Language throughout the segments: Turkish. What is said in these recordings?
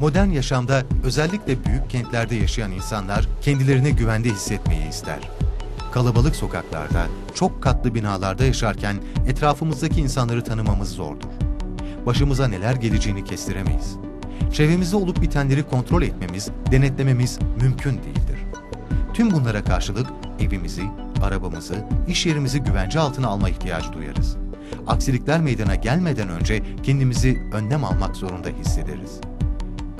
Modern yaşamda özellikle büyük kentlerde yaşayan insanlar kendilerini güvende hissetmeyi ister. Kalabalık sokaklarda, çok katlı binalarda yaşarken etrafımızdaki insanları tanımamız zordur. Başımıza neler geleceğini kestiremeyiz. Çevremizde olup bitenleri kontrol etmemiz, denetlememiz mümkün değildir. Tüm bunlara karşılık evimizi, arabamızı, iş yerimizi güvence altına alma ihtiyacı duyarız. Aksilikler meydana gelmeden önce kendimizi önlem almak zorunda hissederiz.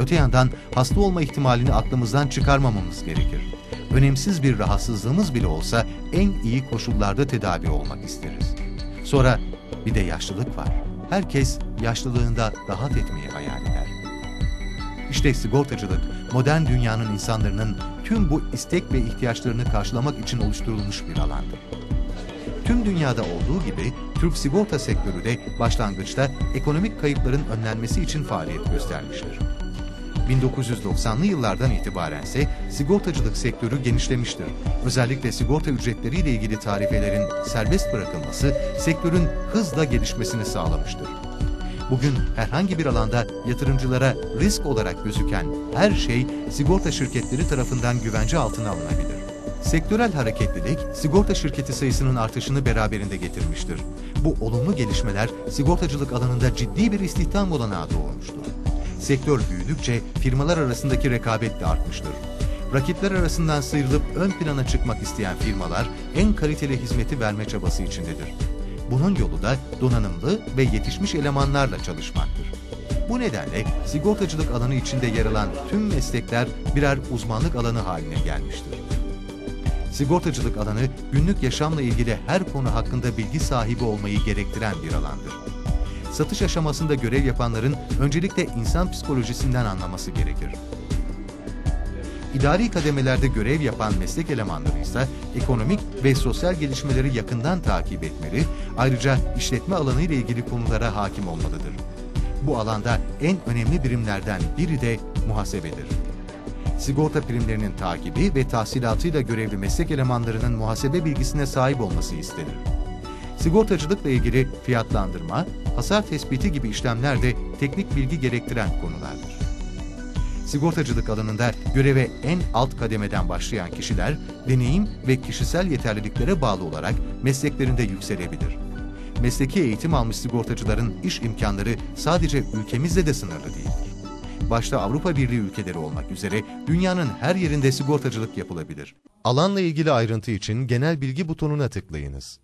Öte yandan hasta olma ihtimalini aklımızdan çıkarmamamız gerekir. Önemsiz bir rahatsızlığımız bile olsa en iyi koşullarda tedavi olmak isteriz. Sonra bir de yaşlılık var. Herkes yaşlılığında rahat etmeyi hayal eder. İşte sigortacılık, modern dünyanın insanların tüm bu istek ve ihtiyaçlarını karşılamak için oluşturulmuş bir alandır. Tüm dünyada olduğu gibi Türk sigorta sektörü de başlangıçta ekonomik kayıpların önlenmesi için faaliyet göstermiştir. 1990'lı yıllardan itibaren ise sigortacılık sektörü genişlemiştir. Özellikle sigorta ücretleriyle ilgili tarifelerin serbest bırakılması sektörün hızla gelişmesini sağlamıştır. Bugün herhangi bir alanda yatırımcılara risk olarak gözüken her şey sigorta şirketleri tarafından güvence altına alınabilir. Sektörel hareketlilik, sigorta şirketi sayısının artışını beraberinde getirmiştir. Bu olumlu gelişmeler sigortacılık alanında ciddi bir istihdam olanağı doğurmuştur. Sektör büyüdükçe firmalar arasındaki rekabet de artmıştır. Rakipler arasından sıyrılıp ön plana çıkmak isteyen firmalar en kaliteli hizmeti verme çabası içindedir. Bunun yolu da donanımlı ve yetişmiş elemanlarla çalışmaktır. Bu nedenle sigortacılık alanı içinde yer alan tüm meslekler birer uzmanlık alanı haline gelmiştir. Sigortacılık alanı günlük yaşamla ilgili her konu hakkında bilgi sahibi olmayı gerektiren bir alandır. Satış aşamasında görev yapanların öncelikle insan psikolojisinden anlaması gerekir. İdari kademelerde görev yapan meslek elemanları ise ekonomik ve sosyal gelişmeleri yakından takip etmeli, ayrıca işletme alanı ile ilgili konulara hakim olmalıdır. Bu alanda en önemli birimlerden biri de muhasebedir. Sigorta primlerinin takibi ve tahsilatıyla görevli meslek elemanlarının muhasebe bilgisine sahip olması istenir. Sigortacılıkla ilgili fiyatlandırma, hasar tespiti gibi işlemler de teknik bilgi gerektiren konulardır. Sigortacılık alanında göreve en alt kademeden başlayan kişiler, deneyim ve kişisel yeterliliklere bağlı olarak mesleklerinde yükselebilir. Mesleki eğitim almış sigortacıların iş imkanları sadece ülkemizde de sınırlı değildir. Başta Avrupa Birliği ülkeleri olmak üzere dünyanın her yerinde sigortacılık yapılabilir. Alanla ilgili ayrıntı için genel bilgi butonuna tıklayınız.